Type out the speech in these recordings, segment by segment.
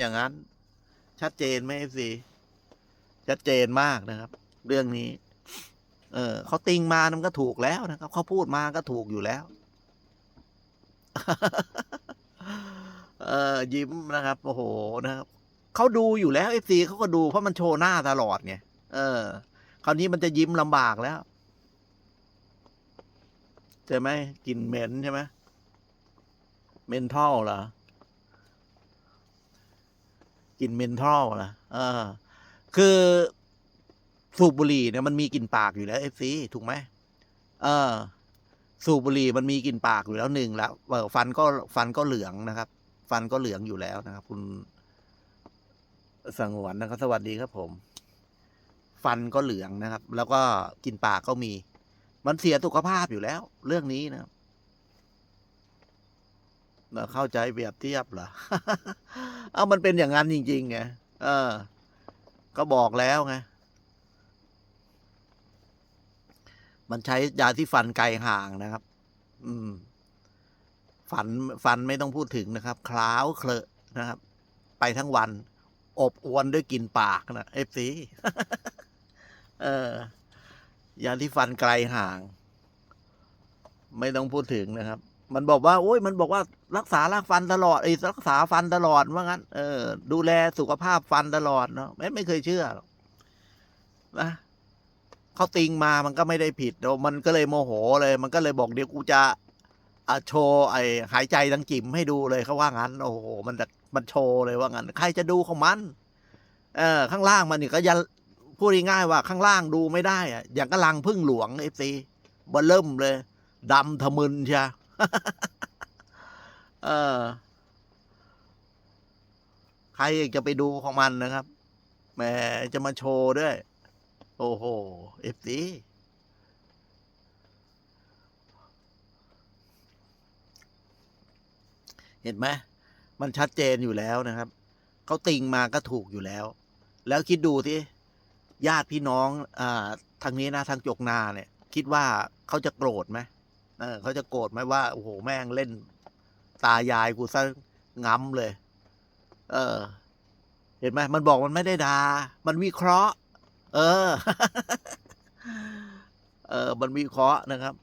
อย่างนั้น ชัดเจนไหมเอฟซีชัดเจนมากนะครับ เรื่องนี้ เออเขาติงมามันก็ถูกแล้วนะครับเขาพูดมาก็ถูกอยู่แล้ว เออยิ้มนะครับโอ้โหนะครับเขาดูอยู่แล้วเอฟซีเขาก็ดูเพราะมันโชว์หน้าตลอดไงเออ คราวนี้มันจะยิ้มลำบากแล้วใช่ไหมกลิ่นเหม็นใช่ไหมเมนทัลเหรอ กลิ่นเมนทัลเหรอเออ คือสูบบุหรี่เนี่ยมันมีกลิ่นปากอยู่แล้วเอฟซีถูกไหมเออ สูบบุหรี่มันมีกลิ่นปากอยู่แล้วหนึ่งแล้วฟันก็ฟันก็เหลืองนะครับ ฟันก็เหลืองอยู่แล้วนะครับ คุณสังวนนะครับ สวัสดีครับผม ฟันก็เหลืองนะครับ แล้วก็กลินปากก็มี มันเสียสุขภาพอยู่แล้ว เรื่องนี้นะครับ เราเข้าใจเปรียบเทียบเหรอเอามันเป็นอย่างนั้นจริงๆไงเออ ก็บอกแล้วไงมันใช้ยาที่ฟันไกลห่างนะครับ อืม ฟันฟันไม่ต้องพูดถึงนะครับ คล้าวเคลอะนะครับ ไปทั้งวัน อบอวนด้วยกลิ่นปากนะเอฟซีเออยาที่ฟันไกลห่าง ไม่ต้องพูดถึงนะครับ มันบอกว่าโอ้ยมันบอกว่ารักษารากฟันตลอดไอ้รักษาฟันตลอดว่างั้น เออ ดูแลสุขภาพฟันตลอดเนาะไม่ไม่เคยเชื่อหรอกนะเขาติงมามันก็ไม่ได้ผิดมันก็เลยโมโหเลย มันก็เลยบอกเดี๋ยวกูจะอโชว์ไอ้หายใจดังจิ๋มให้ดูเลยเขาว่างั้น โอ้โหมันมันโชว์เลยว่างั้น ใครจะดูของมัน เออ ข้างล่างมันนี่ก็ยันพูดง่ายๆว่าข้างล่างดูไม่ได้อะอย่างกำลังพึ่งหลวงเอฟซีบเริ่มเลยดำทะมึนใช่ เออ ใครอยากจะไปดูของมันนะครับแหมจะมาโชว์ด้วย โอ้โหเอฟซีเห็นไหมมันชัดเจนอยู่แล้วนะครับ เขาติงมาก็ถูกอยู่แล้ว แล้วคิดดูที่ญาติพี่น้องอทางนี้นะทางจกนาเนี่ย คิดว่าเขาจะโกรธไหม เออเขาจะโกรธไหมว่าโอ้โหแม่งเล่น ตายายกูซะง้ำเลย เออ เห็นไหมมันบอกมันไม่ได้ดา่ามันวิเคราะห์ เออ เออ มันวิเคราะห์นะครับ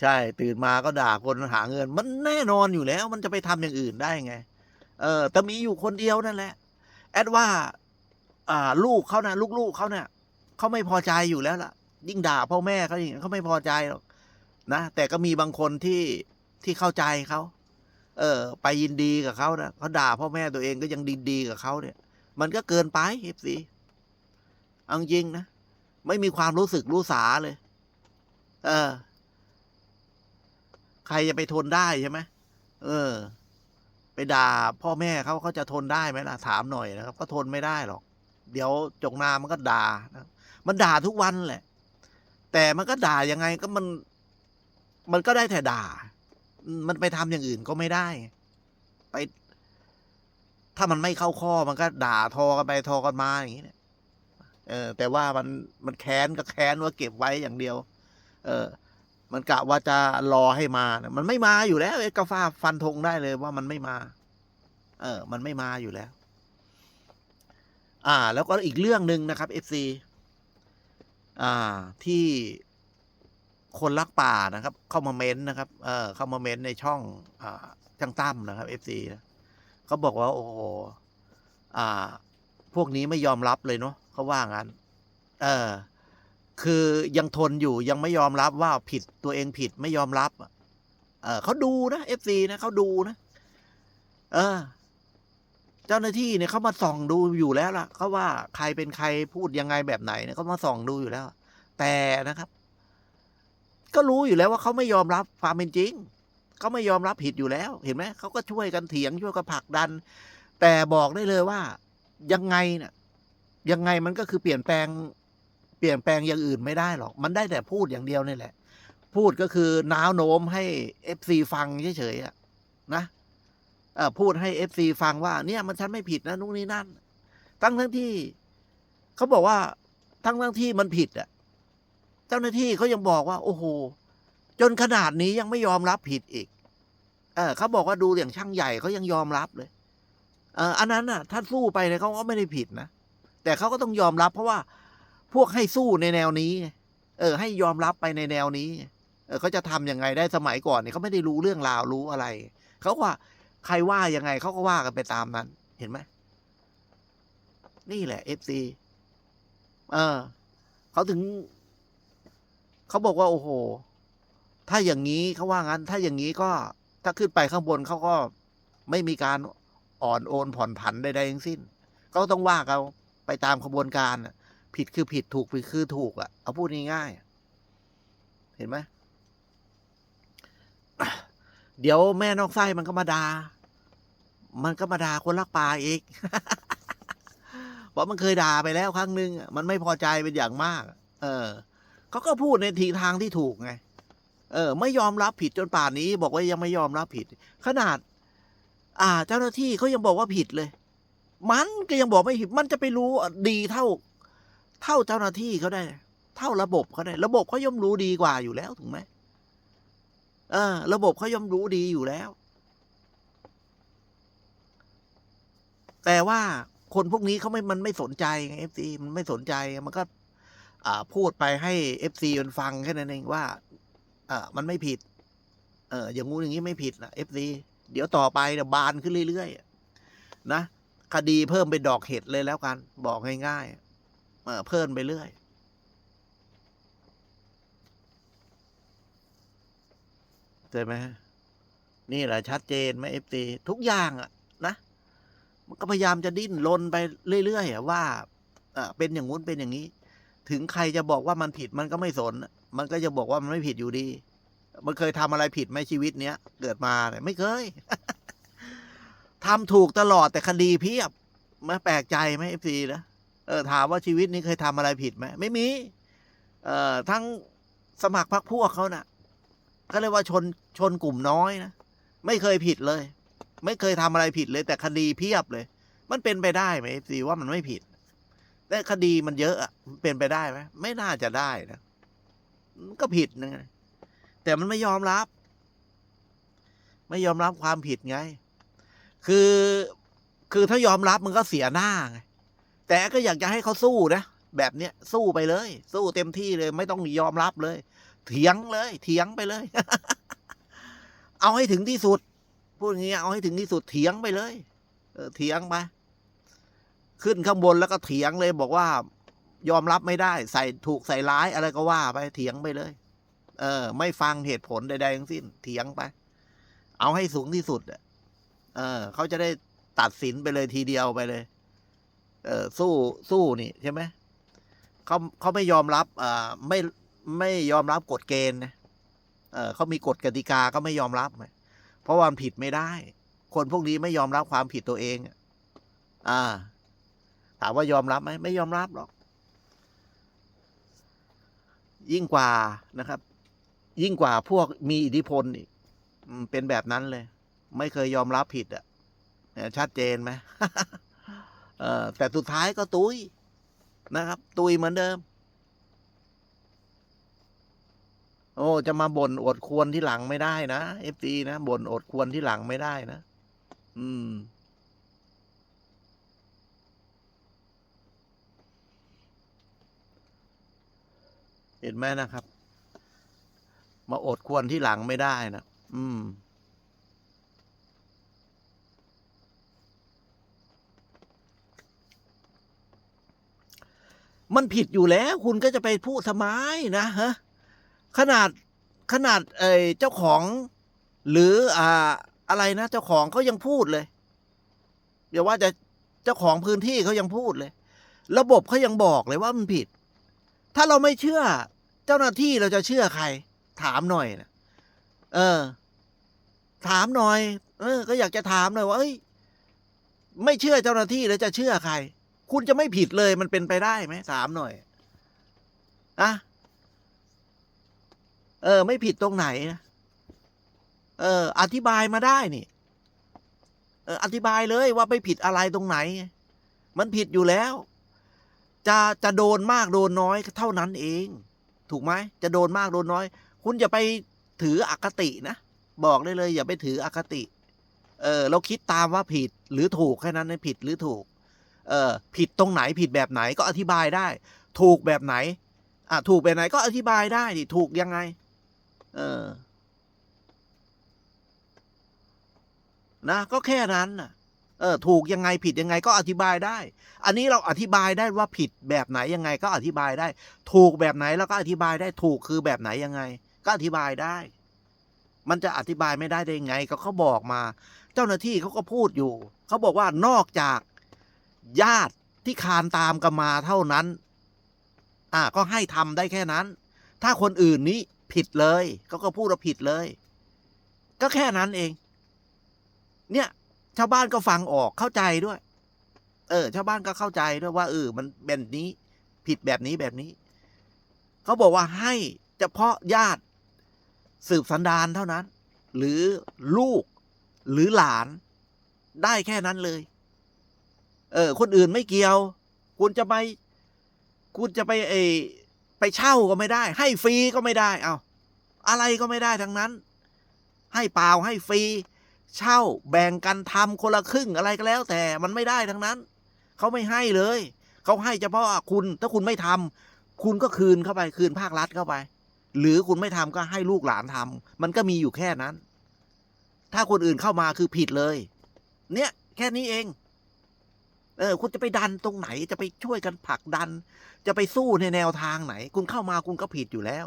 ใช่ ตื่นมาก็ด่าคนหาเงิน มันแน่นอนอยู่แล้ว มันจะไปทำอย่างอื่นได้ไง เออ แต่มีอยู่คนเดียวนั่นแหละ แอดว่า อ่า ลูกเขานะลูกๆเขาเนี่ย เขาไม่พอใจอยู่แล้วล่ะ ยิ่งด่าพ่อแม่เขาอย่างเขาไม่พอใจหรอกนะแต่ก็มีบางคนที่ที่เข้าใจเขาเออ ไปยินดีกับเขานะเขาด่าพ่อแม่ตัวเองก็ยังดีดีกับเขาเนี่ย มันก็เกินไปเอฟซีเอาจริงนะไม่มีความรู้สึกรู้สาเลย เออ ใครจะไปทนได้ใช่ไหมเออ ไปด่าพ่อแม่เขาเขาจะทนได้ไหมล่ะถามหน่อยนะครับ ก็ทนไม่ได้หรอก เดี๋ยวจงนามันก็ด่านะ มันด่าทุกวันแหละ แต่มันก็ด่ายังไงก็มัน มันก็ได้แต่ด่า มันไปทำอย่างอื่นก็ไม่ได้ ไป ถ้ามันไม่เข้าข้อมันก็ด่าทอกันไปทอกันมาอย่างนี้เนี่ยเออ แต่ว่ามันมันแค้นก็แค้นว่าเก็บไว้อย่างเดียว เออ มันกะว่าจะรอให้มานะมันไม่มาอยู่แล้วเอกฟ้าฟันธงได้เลยว่ามันไม่มา เออ มันไม่มาอยู่แล้ว อ่า แล้วก็อีกเรื่องหนึ่งนะครับ FC อ่าที่คนรักป่านะครับ เข้ามาเม้นต์นะครับ เออเข้ามาเม้นต์ในช่อง อ่าจังตั้มนะครับ FC นะเขาบอกว่า โอ้โหอ่า พวกนี้ไม่ยอมรับเลยเนาะเขาว่างั้น เออ คือยังทนอยู่ยังไม่ยอมรับว่าผิดตัวเองผิดไม่ยอมรับ เออเขาดูนะ FC นะเขาดูนะ เออ เจ้าหน้าที่เนี่ยเขามาส่องดูอยู่แล้วล่ะเขาว่าใครเป็นใครพูดยังไงแบบไหนเนี่ยเขามาส่องดูอยู่แล้ว แต่นะครับ ก็รู้อยู่แล้วว่าเขาไม่ยอมรับความเป็นจริงเขาไม่ยอมรับผิดอยู่แล้ว เห็นไหมเขาก็ช่วยกันเถียงช่วยกันผลักดัน แต่บอกได้เลยว่ายังไงเนี่ยยังไงมันก็คือเปลี่ยนแปลง เปลี่ยนแปลงอย่างอื่นไม่ได้หรอก มันได้แต่พูดอย่างเดียวนี่แหละ พูดก็คือน้าวโน้มให้เอฟซีฟังเฉยๆนะ พูดให้เอฟซีฟังว่า เนี่ยมันฉันไม่ผิดนะนู่นนี่นั่น ทั้งทั้งที่เขาบอกว่าทั้งทั้งที่มันผิดอะ เจ้าหน้าที่เขายังบอกว่า โอ้โห จนขนาดนี้ยังไม่ยอมรับผิดอีก เออเขาบอกว่าดูอย่างช่างใหญ่เขายังยอมรับเลย เอออันนั้นน่ะ ถ้าสู้ไปเนี่ยเขาก็ไม่ได้ผิดนะแต่เขาก็ต้องยอมรับ เพราะว่าพวกให้สู้ในแนวนี้ เออ ให้ยอมรับไปในแนวนี้ เออเขาจะทำยังไงได้สมัยก่อนเนี่ยเขาไม่ได้รู้เรื่องราวรู้อะไรเขาว่า ใครว่ายังไงเขาก็ว่ากันไปตามนั้น เห็นไหมนี่แหละเอฟซีเออเขาถึง เขาบอกว่า โอ้โห ถ้าอย่างนี้เขาว่างั้น ถ้าอย่างนี้ก็ ถ้าขึ้นไปข้างบนเขาก็ไม่มีการอ่อนโอนผ่อนผันใดๆทั้งสิ้นเขาต้องว่าเขาไปตามขบวนการผิดคือผิดถูกคือถูกอะ เอาพูดง่ายๆเห็นไหม เดี๋ยวแม่นอกไส้มันก็มาดามันก็มาด่าคนรักป่าอีก เพราะมันเคยด่าไปแล้วครั้งหนึ่งมันไม่พอใจเป็นอย่างมาก เออเขาก็พูดในทีทางที่ถูกไง เออ ไม่ยอมรับผิดจนป่านนี้ บอกว่ายังไม่ยอมรับผิด ขนาด อ่า เจ้าหน้าที่เขายังบอกว่าผิดเลย มันก็ยังบอกไม่ผิด มันจะไปรู้ดีเท่า เท่าเจ้าหน้าที่เขาได้ เท่าระบบเขาได้ ระบบเขาย่อมรู้ดีกว่าอยู่แล้วถูกไหม ระบบเขาย่อมรู้ดีอยู่แล้ว แต่ว่าคนพวกนี้เขาไม่ มันไม่สนใจไงเอฟซีมันไม่สนใจ มันก็อ่าพูดไปให้เอฟซีมันฟังแค่นั้นเองว่าอ่ามันไม่ผิด เอออย่างงู้นอย่างนี้ไม่ผิดนะเอฟซีเดี๋ยวต่อไปเนี่ยบานขึ้นเรื่อยๆนะคดีเพิ่มเป็นดอกเห็ดเลยแล้วกัน บอกง่ายๆเพิ่มไปเรื่อย ใช่ไหมนี่แหละชัดเจนไหมเอฟซีทุกอย่างอะนะมันก็พยายามจะดิ้นรนไปเรื่อยๆว่าเออเป็นอย่างงู้นเป็นอย่างนี้ ถึงใครจะบอกว่ามันผิดมันก็ไม่สน มันก็จะบอกว่ามันไม่ผิดอยู่ดี มันเคยทำอะไรผิดไหมชีวิตเนี้ยเกิดมาเนี่ยไม่เคยทำถูกตลอดแต่คดีเพียบมาแปลกใจไหมเอฟซีนะเออถามว่าชีวิตนี้เคยทำอะไรผิดไหมไม่มี เอ่อทั้งสมัครพรรคพวกเขาน่ะ เรียกว่าชนชนกลุ่มน้อยนะไม่เคยผิดเลย ไม่เคยทำอะไรผิดเลย แต่คดีเพียบเลย มันเป็นไปได้ไหมเอฟซีว่ามันไม่ผิด แต่คดีมันเยอะอะเป็นไปได้ไหมไม่น่าจะได้นะมันก็ผิดนะแต่มันไม่ยอมรับ ไม่ยอมรับความผิดไง คือคือถ้ายอมรับมันก็เสียหน้าไงแต่ก็อยากจะให้เขาสู้นะแบบเนี้ยสู้ไปเลย สู้เต็มที่เลย ไม่ต้องยอมรับเลย เถียงเลย เถียงไปเลย เอาให้ถึงที่สุด พูดอย่างนี้เอาให้ถึงที่สุดเถียงไปเลยเออเถียงไปขึ้นข้างบนแล้วก็เถียงเลย บอกว่า ยอมรับไม่ได้ ใส่ถูกใส่ร้ายอะไรก็ว่าไปเถียงไปเลย เออ ไม่ฟังเหตุผลใดๆทั้งสิ้น เถียงไป เอาให้สูงที่สุดอะเออเขาจะได้ตัดสินไปเลยทีเดียวไปเลย เออสู้สู้นี่ใช่ไหมเขาเขาไม่ยอมรับอ่าไม่ ไม่ยอมรับกฎเกณฑ์นะเออเขามีกฎกติกาก็ไม่ยอมรับ เพราะว่ามันผิดไม่ได้ คนพวกนี้ไม่ยอมรับความผิดตัวเอง อ่า ถามว่ายอมรับไหมไม่ยอมรับหรอก ยิ่งกว่านะครับ ยิ่งกว่าพวกมีอิทธิพลอีกเป็นแบบนั้นเลย ไม่เคยยอมรับผิดอะชัดเจนไหมแต่สุดท้ายก็ตุยนะครับ ตุยเหมือนเดิม โอ้จะมาบ่นอดควรที่หลังไม่ได้นะเอฟซีนะบ่นอดควรที่หลังไม่ได้นะ อืม เห็นไหมนะครับ มาอดควรที่หลังไม่ได้นะอืมมันผิดอยู่แล้ว คุณก็จะไปพูดทำไมนะฮะ ขนาดขนาดเอเจ้าของ หรืออ่าอะไรนะ เจ้าของเขายังพูดเลยเดี๋ยวว่าจะเจ้าของพื้นที่เขายังพูดเลย ระบบเขายังบอกเลยว่ามันผิด ถ้าเราไม่เชื่อ เจ้าหน้าที่เราจะเชื่อใคร ถามหน่อยนะเออ ถามหน่อย เออ ก็อยากจะถามหน่อยว่าเอ้ยไม่เชื่อเจ้าหน้าที่แล้วจะเชื่อใคร คุณจะไม่ผิดเลยมันเป็นไปได้ไหมถามหน่อยอะ เออ ไม่ผิดตรงไหนนะเออ อธิบายมาได้นี่ เออ อธิบายเลยว่าไม่ผิดอะไรตรงไหน มันผิดอยู่แล้ว จะจะโดนมากโดนน้อยเท่านั้นเอง ถูกไหมจะโดนมากโดนน้อย คุณอย่าไปถืออคตินะบอกได้เลย อย่าไปถืออคติ เออ เราคิดตามว่าผิดหรือถูกแค่นั้นนผิดหรือถูก เออ ผิดตรงไหนผิดแบบไหนก็อธิบายได้ ถูกแบบไหนอะถูกแบบไหนก็อธิบายได้ดิถูกยังไง เออ นะ ก็แค่นั้นน่ะเออ ถูกยังไงผิดยังไงก็อธิบายได้ อันนี้เราอธิบายได้ว่าผิดแบบไหนยังไงก็อธิบายได้ ถูกแบบไหนเราก็อธิบายได้ ถูกคือแบบไหนยังไง ก็อธิบายได้ มันจะอธิบายไม่ได้ได้ไง ก็เขาบอกมา เจ้าหน้าที่เขาก็พูดอยู่ เขาบอกว่านอกจากญาติที่คานตามกันมาเท่านั้น อ่า ก็ให้ทำได้แค่นั้น ถ้าคนอื่นนี้ ผิดเลยเขาก็พูดว่าผิดเลย ก็แค่นั้นเอง เนี่ย ชาวบ้านก็ฟังออกเข้าใจด้วย เออ ชาวบ้านก็เข้าใจด้วยว่าเออมันเป็นนี้ ผิดแบบนี้แบบนี้เขาบอกว่าให้เฉพาะญาติสืบสันดานเท่านั้น หรือลูกหรือหลานได้แค่นั้นเลย เออ คนอื่นไม่เกี่ยว คุณจะไป คุณจะไปเอ ไปเช่าก็ไม่ได้ ให้ฟรีก็ไม่ได้เอาอะไรก็ไม่ได้ทั้งนั้น ให้เปล่าให้ฟรี เช่าแบ่งกันทำคนละครึ่งอะไรก็แล้ว แต่มันไม่ได้ทั้งนั้น เขาไม่ให้เลย เขาให้เฉพาะคุณถ้าคุณไม่ทำคุณก็คืนเข้าไปคืนภาครัฐเข้าไป หรือคุณไม่ทำก็ให้ลูกหลานทำมันก็มีอยู่แค่นั้น ถ้าคนอื่นเข้ามาคือผิดเลย เนี่ยแค่นี้เอง เออ คุณจะไปดันตรงไหนจะไปช่วยกันผลักดัน จะไปสู้ในแนวทางไหน คุณเข้ามาคุณก็ผิดอยู่แล้ว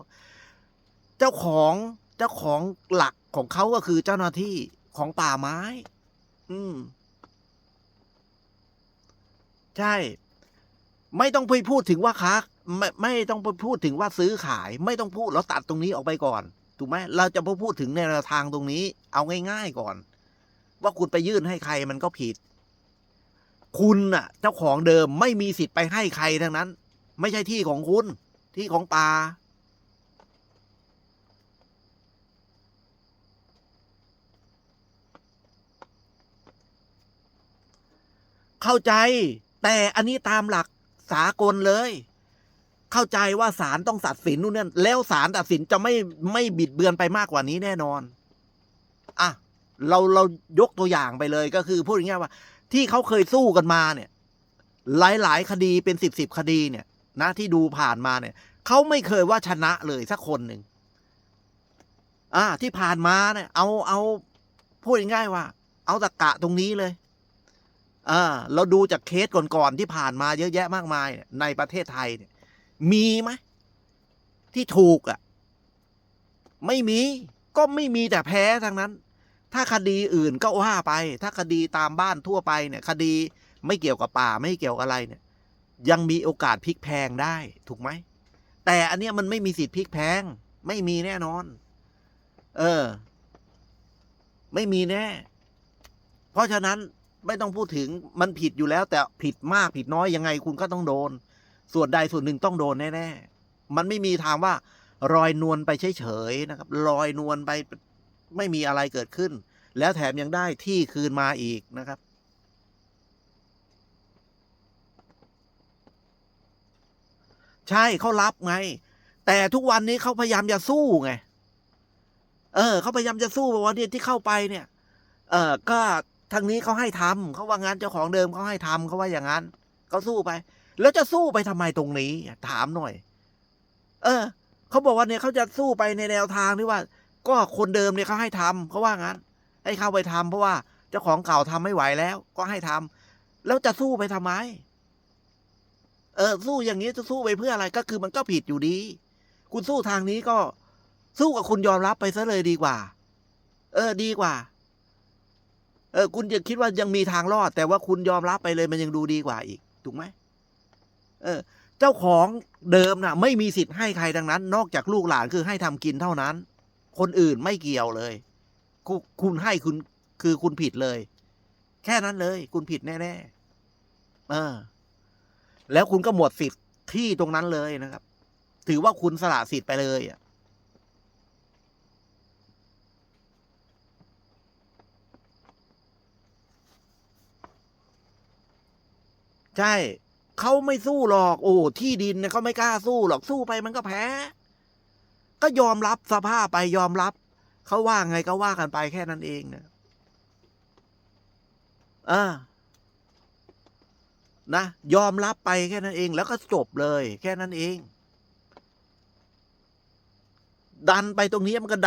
เจ้าของเจ้าของหลักของเขาก็คือเจ้าหน้าที่ของป่าไม้ อืม ใช่ ไม่ต้องไปพูดถึงว่าค้าไม่ไม่ต้องไปพูดถึงว่าซื้อขาย ไม่ต้องพูดเราตัดตรงนี้ออกไปก่อนถูกไหมเราจะพูดถึงในแนวทางตรงนี้ เอาง่าย ๆก่อน ว่าคุณไปยื่นให้ใครมันก็ผิด คุณน่ะ เจ้าของเดิมไม่มีสิทธิ์ไปให้ใครทั้งนั้น ไม่ใช่ที่ของคุณ ที่ของป่าเข้าใจ แต่อันนี้ตามหลักสากลเลย เข้าใจว่าศาลต้องตัดสินนู่นนั่นแล้วศาลตัดสินจะไม่ไม่บิดเบือนไปมากกว่านี้แน่นอน อะ เราเรายกตัวอย่างไปเลยก็คือพูดง่ายๆว่า ที่เขาเคยสู้กันมาเนี่ย หลาย ๆ คดีเป็นสิบสิบคดีเนี่ยนะที่ดูผ่านมาเนี่ยเขาไม่เคยว่าชนะเลยสักคนหนึ่งอ่าที่ผ่านมาเนี่ย เอาเอาพูดง่ายๆว่า เอาตะกะตรงนี้เลยอ่าเราดูจากเคสก่อนๆที่ผ่านมาเยอะแยะมากมายนยในประเทศไทยเนี่ย มีไหมที่ถูกอะ่ะ ไม่มีก็ไม่มีแต่แพ้ทั้งนั้น ถ้าคดีอื่นก็ว่าไป ถ้าคดีตามบ้านทั่วไปเนี่ย คดีไม่เกี่ยวกับป่าไม่เกี่ยวกับอะไรเนี่ย ยังมีโอกาสพลิกแพงได้ถูกไหม แต่อันเนี้ยมันไม่มีสิทธิ์พลิกแพง ไม่มีแน่นอน เออ ไม่มีแน่ เพราะฉะนั้นไม่ต้องพูดถึงมันผิดอยู่แล้ว แต่ผิดมากผิดน้อยยังไงคุณก็ต้องโดน ส่วนใดส่วนหนึ่งต้องโดนแน่ๆมันไม่มีทางว่ารอยนวลไปเฉยๆนะครับลอยนวลไป ไม่มีอะไรเกิดขึ้น แล้วแถมยังได้ที่คืนมาอีกนะครับ ใช่เขารับไง แต่ทุกวันนี้เขาพยายามจะสู้ไง เออเขาพยายามจะสู้บอกว่าเนี่ยที่เข้าไปเนี่ย เออก็ทางนี้เขาให้ทำเขาว่างั้นเจ้าของเดิมเขาให้ทำเขาว่าอย่างนั้นเขาสู้ไป แล้วจะสู้ไปทำไมตรงนี้ ถามหน่อย เออเขาบอกว่าเนี่ยเขาจะสู้ไปในแนวทางที่ว่า ก็คนเดิมเนี่ยเขาให้ทำเขาว่างั้น ให้เข้าไปทำเพราะว่าเจ้าของเก่าทำไม่ไหวแล้ว ก็ให้ทำแล้วจะสู้ไปทำไม เออสู้อย่างนี้จะสู้ไปเพื่ออะไรก็คือมันก็ผิดอยู่ดี คุณสู้ทางนี้ก็สู้กับคุณยอมรับไปซะเลยดีกว่า เออ ดีกว่า เออ คุณจะคิดว่ายังมีทางรอด แต่ว่าคุณยอมรับไปเลยมันยังดูดีกว่าอีก ถูกไหมเออ เจ้าของเดิมน่ะ ไม่มีสิทธิ์ให้ใครดังนั้น นอกจากลูกหลานคือให้ทำกินเท่านั้น คนอื่นไม่เกี่ยวเลยคุณคุณให้คุณคือคุณผิดเลย แค่นั้นเลย คุณผิดแน่ๆเออ แล้วคุณก็หมดสิทธิ์ที่ตรงนั้นเลยนะครับ ถือว่าคุณสละสิทธิ์ไปเลยอะใช่ เขาไม่สู้หรอก โอ้ ที่ดินเนี่ยเขาไม่กล้าสู้หรอก สู้ไปมันก็แพ้ ก็ยอมรับสภาพไปยอมรับ เขาว่าไงก็ว่ากันไปแค่นั้นเองนะออนะยอมรับไปแค่นั้นเอง แล้วก็จบเลย แค่นั้นเอง ดันไปตรงนี้มันก็